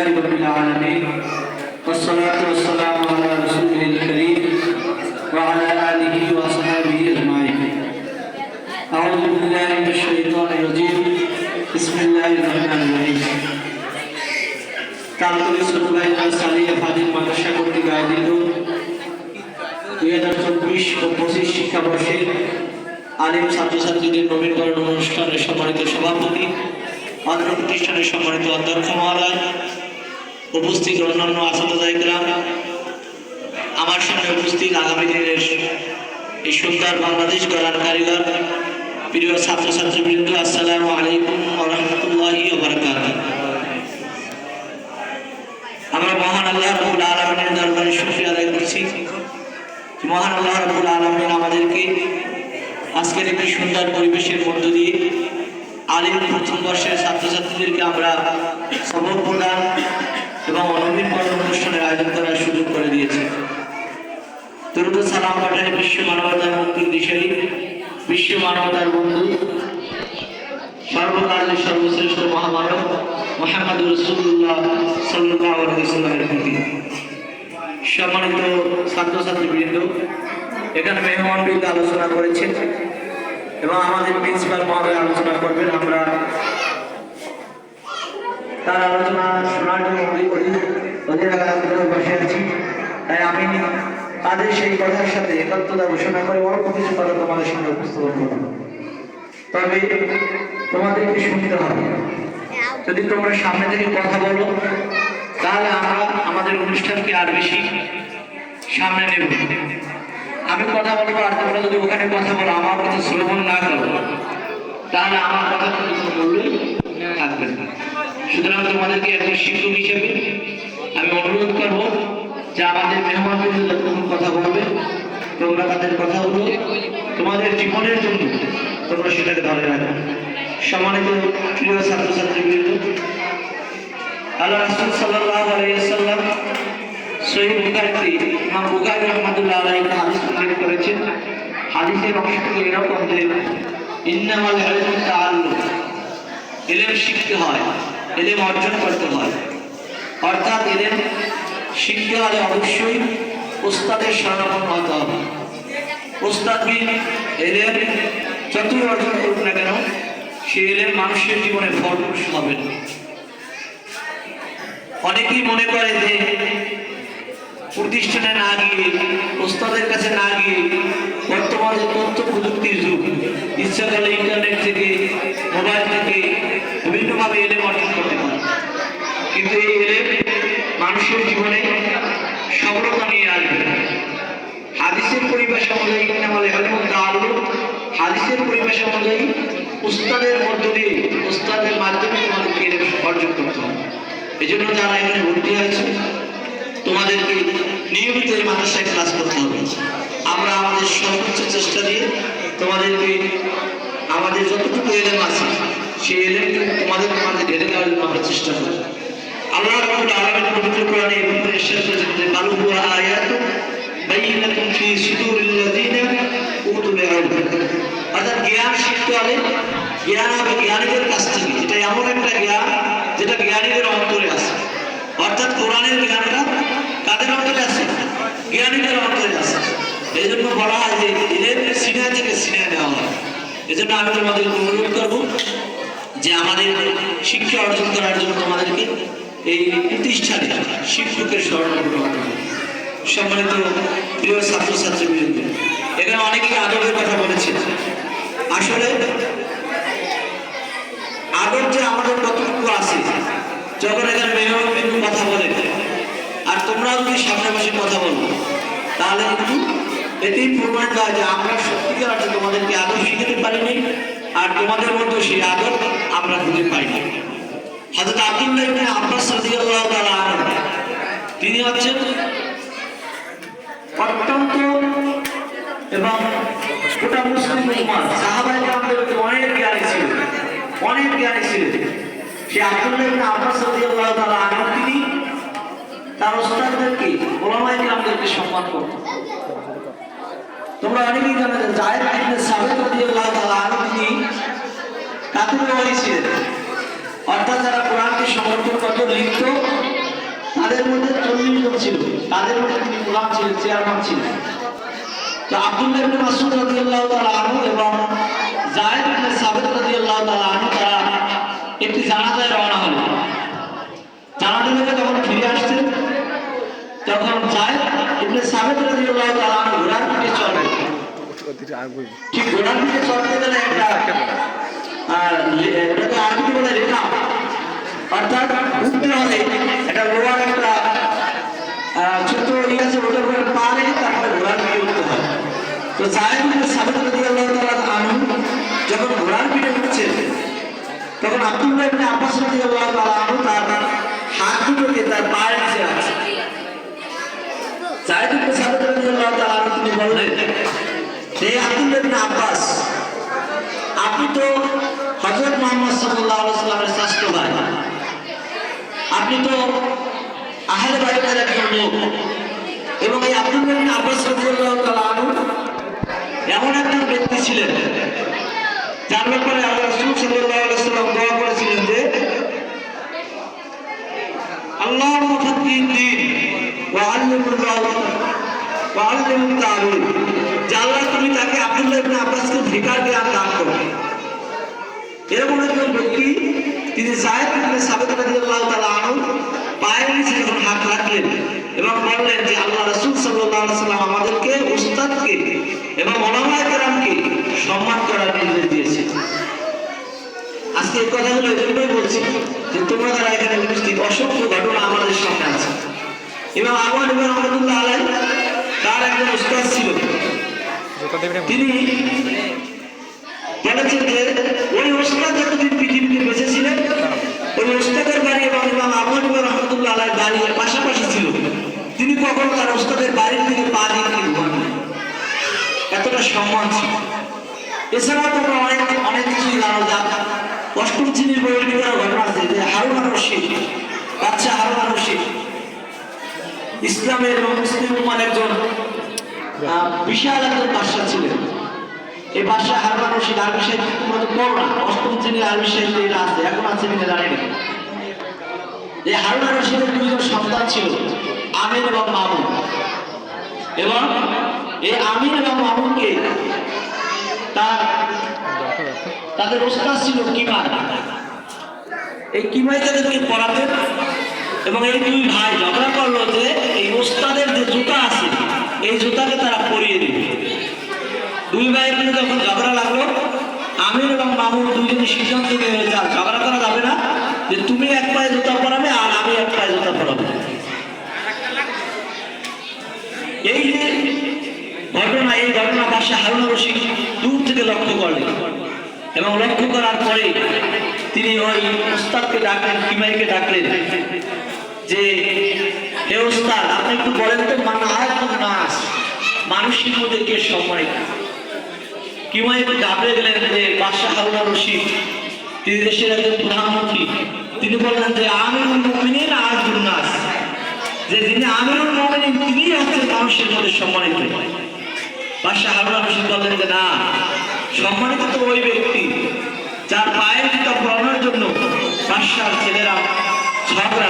رب العالمين والصلاة والسلام على رسوله الكريم وعلى آله وصحبه أجمعين أعوذ بالله من الشيطان الرجيم بسم الله الرحمن الرحيم কালকলি সুরবাইদার সালিয়া ফাজিল মাদ্রাসা কর্তৃক আয়োজিত দুই হাজার চব্বিশ ও পঁচিশ শিক্ষাবর্ষে আলিম ছাত্রছাত্রীদের নবীনকরণ অনুষ্ঠানের সম্মানিত সভাপতি অন্ধ্র প্রতিষ্ঠানের সম্মানিত অধ্যক্ষ মহারাজ উপস্থিত অন্যান্য আসাদাইকরাম আমার সামনে উপস্থিত আগামী দিনের এই সুন্দর বাংলাদেশ গড়ার কারিগর, প্রিয় ছাত্রছাত্রী বৃন্দ আসসালামু আলাইকুম রহমতুল্লাহি আমরা মহান আল্লাহ রবুল আলমিনের দরবারে শুক্রিয়া আদায় করছি মহান আল্লাহ রবুল আলমিন আমাদেরকে আজকের একটি সুন্দর পরিবেশের মধ্য দিয়ে আলিম প্রথম বর্ষের ছাত্রছাত্রীদেরকে আমরা সবক প্রদান এবং অনবীকরণ অনুষ্ঠানের আয়োজন করার সুযোগ করে দিয়েছি। দরুদ সালাম পাঠায় বিশ্ব মানবতার মুক্তির দিশারি, বিশ্ব মানবতার বন্ধু, সর্বকালের সর্বশ্রেষ্ঠ মহামানব মোহাম্মদ রসুল্লাহ সাল্লাহ আলাইসাল্লামের প্রতি। সম্মানিত ছাত্রছাত্রীবৃন্দ, এখানে মেহমানবৃন্দ আলোচনা করেছেন এবং আমাদের প্রিন্সিপাল মহোদয় আলোচনা করবেন। আমরা তার আলোচনা শোনার জন্য অধীর আগ্রহে বসে আছি। তাই আমি তাদের সেই কথার সাথে একাত্মতা ঘোষণা করে অল্প কিছু কথা তোমাদের সঙ্গে উপস্থাপন করব। তবে তোমাদেরকে শুনতে হবে। যদি তোমরা সামনে থেকে কথা বলো, তাহলে আমরা আমাদের অনুষ্ঠানকে আর বেশি সামনে নেব আমি কথা বলব আর তোমরা যদি ওখানে কথা বলো, আমার কথা শ্রবণ না করো, তাহলে আমার কথা কোনো সুতরাং তোমাদেরকে একজন শিক্ষক হিসেবে আমি অনুরোধ করব যে আমাদের মেহমানদের যতক্ষণ কথা বলবে। তোমরা তাদের কথাগুলো তোমাদের জীবনের জন্য তোমরা সেটাকে ধরে রাখো। সম্মানিত প্রিয় ছাত্রছাত্রীবৃন্দ, আল্লাহ রাসূল সাল্লাল্লাহু আলাইহি সাল্লাম সহিহ ইমাম বুখারী রাহমাতুল্লাহ আলাইহি একটা হাদিস উল্লেখ করেছেন। হাদিসের অংশটুকু এরকম যে, ইন্নামাল ইলমু তাআল্লুম। ইলম শিখতে হয়। ইলম অর্জন করতে হয়। অর্থাৎ এলেম শিখতে হলে অবশ্যই উস্তাদের শরণাপন্ন হতে হবে। উস্তাদকে এলেম যতই অর্জন করুক না কেন, সে এলেম মানুষের জীবনে ফল হবে। অনেকেই মনে করে যে প্রতিষ্ঠানে না গিয়ে, ওস্তাদের কাছে না গিয়ে বর্তমানে তথ্য প্রযুক্তির যুগ, ইচ্ছা করলে ইন্টারনেট থেকে মোবাইল থেকে বিভিন্নভাবে এলেম অর্জন করতে পারে। কিন্তু এই এলেম মানুষের জীবনে সফলতা নিয়ে আসবে হাদিসের পরিবেশ অনুযায়ী আমাদের এলমুল তাআল্লুম হাদিসের পরিবেশ অনুযায়ী উস্তাদের মধ্য দিয়ে উস্তাদের মাধ্যমে তোমাদেরকে অর্জন করতে হবে। এই জন্য যারা এখানে ভর্তি হয়েছে তোমাদেরকে নিয়মিত এই মাদ্রাসায় ক্লাস করতে হবে। আমরা আমাদের সর্বোচ্চ চেষ্টা দিয়ে তোমাদেরকে আমাদের যতটুকু এলেম আছে, সেই এলেম তোমাদের তোমাদের ঢেলে দেওয়ার জন্য আমরা চেষ্টা করি। আল্লাহ পবিত্র কোরআনে বাইয়িনাতুন ফি উতুল ইলম অর্থাৎ জ্ঞান শিখতে জ্ঞান হবে জ্ঞানীদের কাছ থেকে। এটা এমন একটা জ্ঞান যেটা জ্ঞানীদের অন্তরে আছে। অর্থাৎ কোরআনের জ্ঞানটা কাদের অন্তরে আছে? জ্ঞানীদের অন্তরে আছে। এই জন্য বলা হয় যে এদের সিনিয়া থেকে সিনিয়া নেওয়া হয়। এই জন্য আমি তোমাদের অনুরোধ করব যে আমাদের শিক্ষা অর্জন করার জন্য তোমাদেরকে এই প্রতিষ্ঠানে শিক্ষকের স্মরণ হবে সম্মানিত প্রিয় ছাত্রছাত্রী বিরুদ্ধে এখানে অনেকেই আদরের কথা বলেছে। আসলে আদর যে আমাদের কতটুকু আছে যখন এখানে মেহমান বিন্দু কথা বলে আর তোমরাও যদি সামনে বসে কথা বলো, তাহলে কিন্তু এতেই প্রমাণ হয় যে আমরা সত্যিকার অর্থে তোমাদেরকে আদর শিখাতে পারিনি, আর তোমাদের মধ্যে সেই আদর আমরা খুঁজে পাইনি। হযরত আব্দুল্লাহ ইবনে আব্বাস রাদিয়াল্লাহু তাআলা তিনি হচ্ছেন অত্যন্ত এবং গোটা মুসলিম উম্মাহ, সাহাবায়ে কেরামদের অনেক জ্ঞানী ছিলেন অনেক জ্ঞানী ছিলেন সেই আব্দুল্লাহ ইবনে আব্বাস রাদিয়াল্লাহু তাআলা আনহু তিনি তার ওস্তাদদেরকে, ওলামায়ে সম্মান করতেন তোমরা অনেকেই জানো যে জায়েদ ইবনে রাদিয়াল্লাহু তাআলা আনহু তিনি ওয়ালি ছিলেন? অর্থাৎ যারা কোরআনকে সমর্থন করত, লিখত, তাদের মধ্যে চল্লিশ জন ছিল। তাদের মধ্যে তিনি গোলাম ছিলেন, চেয়ারম্যান ছিলেন। তো আব্দুল্লাহ ইবনে রাদিয়াল্লাহু তাআলা আনহু এবং যায়েদ ইবনে সাবিত রাদিয়াল্লাহু তাআলা আনহু, তারা একটি জানাজায় রওনা হলো। জানাজা থেকে যখন ফিরে আসছে, তখন যায়েদ ইবনে সাবিত রাদিয়াল্লাহু তাআলা ঘোড়ার পিঠে চড়ে ঠিক ঘোড়ার পিঠে চড়তে গেলে একটা আর এটাকে আরবিতে বলে রেখা অর্থাৎ উঠতে হলে একটা লোহার একটা ছোট ইয়ে আছে, ওটার উপরে পা রেখে তারপরে ঘোড়ার পিঠে উঠতে হয়। তো জায়েদ ইবনে সাবিত রাদিয়াল্লাহু তাআলা আনহু যখন ঘোড়ার পিঠে উঠছেন তখন আব্দুল্লাহ ইবনে আব্বাস রাদিয়াল্লাহু তাআলা আনহু, তার হাত দুটোকে তার পায়ের নিচে জায়েদ ইবনে সাবিত রাদিয়াল্লাহু তাআলা আনহু তিনি বললেন হে আব্দুল্লাহ ইবনে আব্বাস আপনি তো হযরত মুহাম্মদ সাল্লাল্লাহু আলাইহি সাল্লামের শ্রেষ্ঠ ভাই। আপনি তো আহলে বাইতের একজন লোক এবং এই আব্দুল্লাহ ইবনে আব্বাস রাদিয়াল্লাহু তাআলা আনহু এমন একজন ব্যক্তি ছিলেন যার ব্যাপারে আল্লাহ রাসূল সাল্লাল্লাহু আলাইহি সাল্লাম দোয়া করেছিলেন যে আল্লাহুম্মা ফাক্কিহ দ্বীন আল্লাহ তুমি তাকে আব্দুল্লাহ ইবনে আব্বাসকে ভিকার জ্ঞান দান করো এরকম একজন ব্যক্তি তিনি আনহু পায়ের নিচে যখন হাত রাখলেন এবং বললেন যে আল্লাহ রাসূল সাল্লাল্লাহু আলাইহি আমাদেরকে উস্তাদকে এবং ওলামায়ে কেরামকে সম্মান করার নির্দেশ দিয়েছে আজকে এই কথাগুলো এজন্যই বলছি যে তোমরা যারা এখানে অসংখ্য ঘটনা আমাদের সামনে আছে। এবং আবহাওয়া এবং রহমতুল্লাহ আলাই তার একজন উস্তাদ ছিল। তিনি বলেছেন যে, ওই ওস্তাদ যতদিন পৃথিবীতে বেঁচে ছিলেন, ওই ওস্তাদের বাড়ি এবং ইমাম আবু হানিফা রহমতুল্লাহ আলাই বাড়ি পাশাপাশি ছিল। তিনি কখনো তার ওস্তাদের বাড়ির থেকে পা দিয়ে তিনি এতটা সম্মান ছিল। এছাড়াও তোমরা অনেক অনেক কিছুই জানো যা অষ্টম শ্রেণির বইয়ের ঘটনা আছে, যে হারুন রশিদ বাচ্চা হারুন রশিদ ইসলামের এবং মুসলিম উম্মার একজন বিশাল একজন বাদশা ছিলেন। এই বাদশা হারুন রশিদ আরবি সাহিত্য মতো পড়ো না অষ্টম শ্রেণির আরবি সাহিত্য এটা আছে, এখন আছে কিনা জানি না এই হারুন রশিদের দুইজন সন্তান ছিল আমিন এবং মামুন। এবং এই আমিন এবং মামুনকে তার তাদের ওস্তাদ ছিল কিমার এই কিমাই তাদেরকে পড়াতেন। এবং এই দুই ভাই ঝগড়া করল যে এই ওস্তাদের যে জুতা আছে, এই জুতাকে তারা পরিয়ে দিবে দুই ভাই মিলে যখন ঝগড়া লাগল, আমির এবং মামুন দুইজনের সিদ্ধান্ত নিয়ে আর ঝগড়া করা যাবে না, যে তুমি এক পায়ে জুতা পরাবে আর আমি এক পায়ে জুতা পরাবো। এই যে ঘটনা, এই ঘটনা বাসা হারুন রশিদ দূর থেকে লক্ষ্য করলেন। এবং লক্ষ্য করার পরে তিনি ওই ওস্তাদকে ডাকলেন কিমাইকে ডাকলেন যে, হে ওস্তাদ আপনি একটু বলেন তো মানা নাস মানুষের মধ্যে কে সম্মানিত কিমাই ঘাবড়ে গেলেন যে, বাদশাহ হারুন রশিদ, তিনি দেশের একজন প্রধানমন্ত্রী। তিনি বললেন যে, আমিরুল মুমিনিন আয়াতুন নাস যে, যিনি আমিরুল মুমিনিন তিনি হচ্ছেন মানুষের মধ্যে সম্মানিত। বাদশাহ হারুন রশিদ বললেন যে, না সম্মানিত তো ওই ব্যক্তি যার পায়ের জুতা পরানোর জন্য বাদশার ছেলেরা ঝগড়া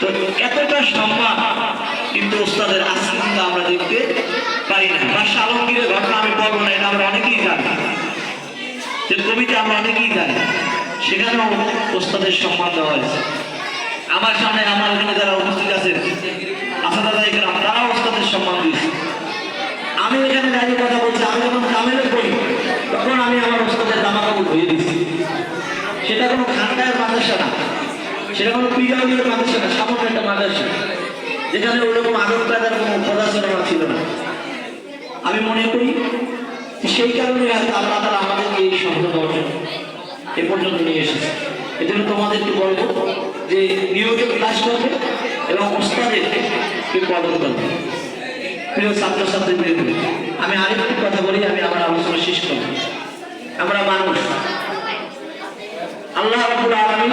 তো এতটা সম্মান কিন্তু ওস্তাদের আজকে আমরা দেখতে পারি না। বাদশাহ আলমগীরের ঘটনা আমি বলব না, এটা আমরা অনেকেই জানি। যে কবিতা আমরা অনেকেই জানি। সেখানেও ওস্তাদের সম্মান দেওয়া হয়েছে। আমার সামনে আমার এখানে যারা উপস্থিত আছেন, আসাদা এখানে তারাও ওস্তাদের সম্মান দিয়েছে। আমি এখানে দাঁড়িয়ে কথা আমি যখন কামেলে পড়ি তখন আমি আমার ওস্তাদের জামা কাপড় ধুয়ে দিচ্ছি সেটা কোনো খানকায়ের মাদ্রাসা না। সেটা কোনো পিরাউলির মাদ্রাসা না একটা মাদ্রাসা। যেখানে ওরকম আদর কাদার কোনো ছিল না। আমি মনে করি সেই কারণে হয়তো আল্লাহ তালা আমাদেরকে এই শব্দ এ পর্যন্ত নিয়ে এসেছে। এই জন্য তোমাদেরকে বলব যে নিয়মিত ক্লাস করবে এবং ওস্তাদেরকে কদর করবে প্রিয় ছাত্রছাত্রী আমি আরেকটি কথা বলি, আমি আমার আলোচনা শেষ করব। আমরা মানুষ। আল্লাহ রাব্বুল আলামিন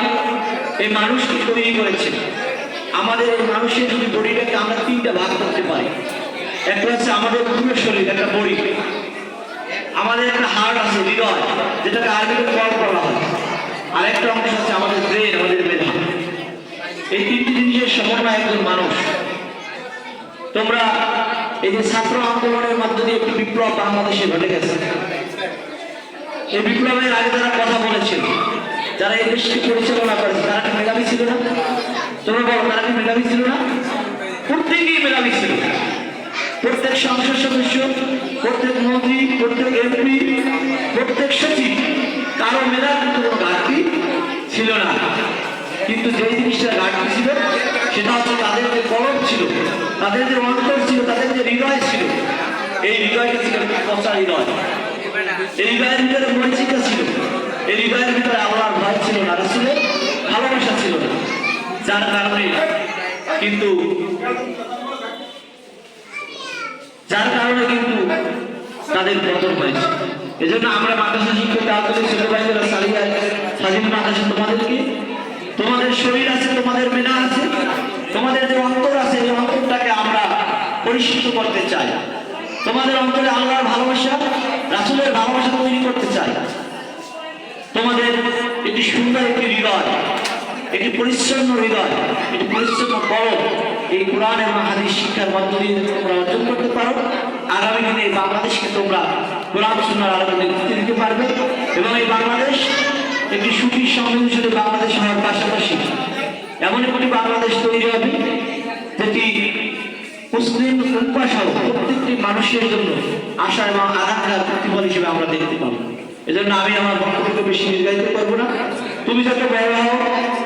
এই মানুষকে তৈরি করেছে আমাদের এই মানুষের যদি বডিটাকে আমরা তিনটা ভাগ করতে পারি, একটা হচ্ছে আমাদের পুরো শরীর, একটা বডি। আমাদের একটা হার্ট আছে, হৃদয়, যেটাকে আরবিতে কল করা হয়। আরেকটা অংশ হচ্ছে আমাদের ব্রেন, আমাদের মেধা। একজন মানুষ। তোমরা এই যে ছাত্র আন্দোলনের মধ্য দিয়ে একটি বিপ্লব বাংলাদেশে ঘটে গেছে। এই বিপ্লবের আগে যারা কথা বলেছিল, যারা এই দেশকে পরিচালনা করেছে, তারা কি মেধাবী ছিল না? তোমরা বলো, তারা কি মেধাবী ছিল না? প্রত্যেকেই মেধাবী ছিল। প্রত্যেক সংসদ সদস্য, প্রত্যেক মন্ত্রী, প্রত্যেক এমপি, প্রত্যেক সচিব, কারও মেধা কিন্তু কোনো ঘাটতি ছিল না। কিন্তু যে জিনিসটা ঘাটতি ছিল সেটা হচ্ছে তাদের যে কলম ছিল, তাদের যে অন্তর ছিল, তাদের যে হৃদয় ছিল, এই হৃদয়টা ছিল পচা হৃদয়। এই হৃদয়ের ভিতরে ছিল। এই হৃদয়ের ভিতরে আল্লাহর ভয় ছিল না ভালোবাসা ছিল না। যার কারণে কিন্তু, যার কারণে কিন্তু তাদের পতন হয়েছে। আমরা মাদ্রাসা শিক্ষক আদরের ছোট ভাইদের সারিয়া স্বাধীন মাদ্রাসা, তোমাদেরকে, তোমাদের শরীর আছে, তোমাদের মেধা আছে তোমাদের যে অন্তর আছে এই অন্তরটাকে আমরা পরিশুদ্ধ করতে চাই তোমাদের অন্তরে আল্লাহর ভালোবাসা, রাসূলের ভালোবাসা তৈরি করতে চাই তোমাদের একটি সুন্দর একটি হৃদয়, একটি পরিচ্ছন্ন হৃদয়, একটি পরিচ্ছন্ন কলম এই কোরআন এবং হাদিস শিক্ষার মধ্য দিয়ে তোমরা অর্জন করতে পারো। আগামী দিনে এই বাংলাদেশকে তোমরা কোরআন সুন্নার আলোকে নেতৃত্ব দিতে পারবে এবং এই বাংলাদেশ একটি সুখী সমৃদ্ধশালী বাংলাদেশ হওয়ার পাশাপাশি এমন একটি বাংলাদেশ তৈরি হবে যেটি মুসলিম উপাসক প্রত্যেকটি মানুষের জন্য আশা এবং আকাঙ্ক্ষার প্রতিফল হিসেবে আমরা দেখতে পাবো। এজন্য আমি আমার বক্তব্যকে বেশি নির্ধারিত করব না। তুমি যত বড় হও,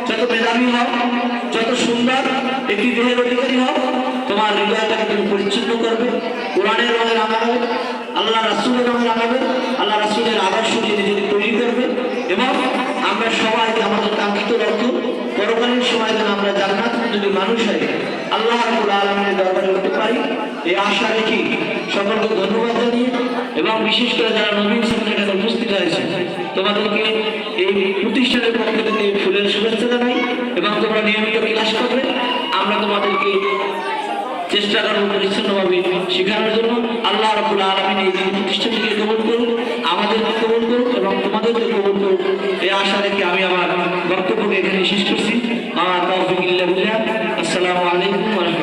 যত মেধাবী হও, যত সুন্দর একটি দেহের অধিকারী হও, তোমার হৃদয়টাকে তুমি পরিচ্ছন্ন করবে, কোরআনের রঙে রাঙাবে আল্লাহ রাসুলের রঙে রাঙাবে আল্লাহ রাসুলের আদর্শ নিজেকে তৈরি করবে এবং আমরা সবাই আমাদের কাঙ্ক্ষিত লক্ষ্য পরকালীন সময় যেন আমরা জান্নাত যদি মানুষ হয় আল্লাহ আলমের দরবারে উঠতে পারি। এই আশা রেখে সকলকে ধন্যবাদ জানিয়ে এবং বিশেষ করে যারা নবীন শ্রেণি উপস্থিত হয়েছে, তোমাদেরকে এই প্রতিষ্ঠানের পক্ষ থেকে ফুলের শুভেচ্ছা জানাই এবং তোমরা নিয়মিত ক্লাস করবে। আমরা তোমাদেরকে চেষ্টা করব পরিচ্ছন্নভাবে শেখানোর জন্য। আল্লাহ রাবুল আলমিন এই প্রতিষ্ঠানটিকে গ্রহণ করুন। আমাদেরকে কবল করুন এবং তোমাদেরকে কবল করুন এই আশা রেখে আমি আমার বক্তব্যকে এখানে শেষ করছি। তৌফিক ইল্লা আসসালামু আলাইকুম